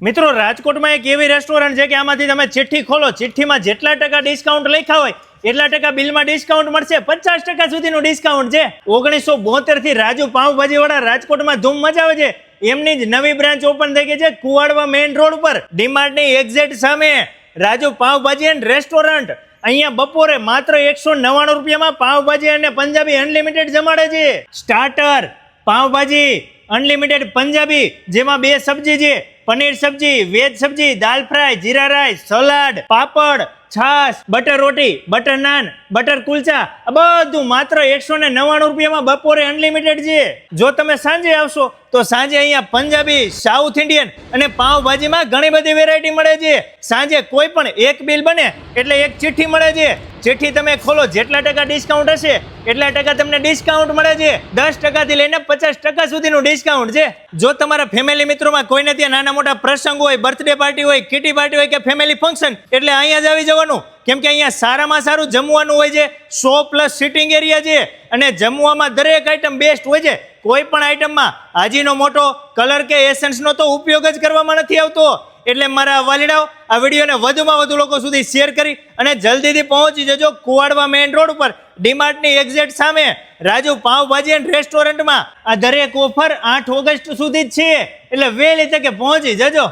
મિત્રો, રાજકોટમાં એક એવી રેસ્ટોરન્ટ છે કે આમાંથી તમે ચિઠ્ઠી ખોલો. ચિઠ્ઠીમાં જેટલા ટકા ડિસ્કાઉન્ટ લખ્યા હોય, એટલા ટકા બિલમાં ડિસ્કાઉન્ટ મળશે. પચાસ ટકા સુધીનું ડિસ્કાઉન્ટ છે. ઓગણીસો બોતેરથી રાજુ પાઉંભાજીવાળા રાજકોટમાં ધૂમ મચાવે છે. એમની જ નવી બ્રાન્ચ ઓપન થઈ ગઈ છે, કુવાડવા મેઇન રોડ પર ડીમાર્ટની એક્ઝેક્ટ સામે રાજુ પાવભાજી એન્ડ રેસ્ટોરન્ટ અહીંયા બપોરે માત્ર એકસો નવ્વાણું રૂપિયામાં પાવભાજી અને પંજાબી અનલિમિટેડ જમાડે છે. સ્ટાર્ટર પાવભાજી અનલિમિટેડ પંજાબી, જેમાં બે સબ્જી છે. પનીર સબ્જી, વેજ સબ્જી, દાલ ફ્રાય, જીરા રાઈસ, સલાડ, પાપડ, છાશ, બટર રોટી, બટર નાન, બટર કુલચા. આ બધું માત્ર એકસો ને નવ્વાણું રૂપિયામાં બપોરે અનલિમિટેડ છે. જો તમે સાંજે આવશો તો સાંજે અહીંયા પંજાબી સાઉથ ઇન્ડિયન અને પાવભાજીમાં ઘણી બધી વેરાયટી મળે છે. સાંજે કોઈ પણ એક બિલ બને એટલે એક ચિઠ્ઠી મળે છે. ચિઠ્ઠી તમે ખોલો, જેટલા ટકા ડિસ્કાઉન્ટ હશે, એટલા ટકા તમને ડિસ્કાઉન્ટ મળે છે. દસ ટકાથી લઈને પચાસ ટકા સુધીનું ડિસ્કાઉન્ટ છે. જો તમારા ફેમિલી મિત્રોમાં કોઈને ત્યાં નાના મોટા પ્રસંગ હોય બર્થડે પાર્ટી હોય કિટી પાર્ટી હોય કે ફેમિલી ફંક્શન એટલે અહીંયા જ આવી જવાનું. કેમ કે અહીંયા સારામાં સારું જમવાનું હોય છે, સો પ્લસ સિટિંગ એરિયા છે, અને જમવામાં દરેક આઈટમ બેસ્ટ હોય છે. કોઈ પણ આઈટમમાં હાજીનો મોટો કલર કે એસન્સનો તો ઉપયોગ જ કરવામાં નથી આવતો. એટલે મારા વાલીડાઓ, આ વિડીયોને વધુમાં વધુ લોકો સુધી શેર કરી અને જલ્દીથી પહોંચી જજો કુવાડવા મેઇન રોડ ઉપર, ડીમાર્ટની એક્ઝેટ સામે. રાજુ પાવભાજી એન્ડ રેસ્ટોરન્ટમાં આ દરેક ઓફર આઠ ઓગસ્ટ સુધી જ છે. એટલે વહેલી તકે પહોંચી જજો.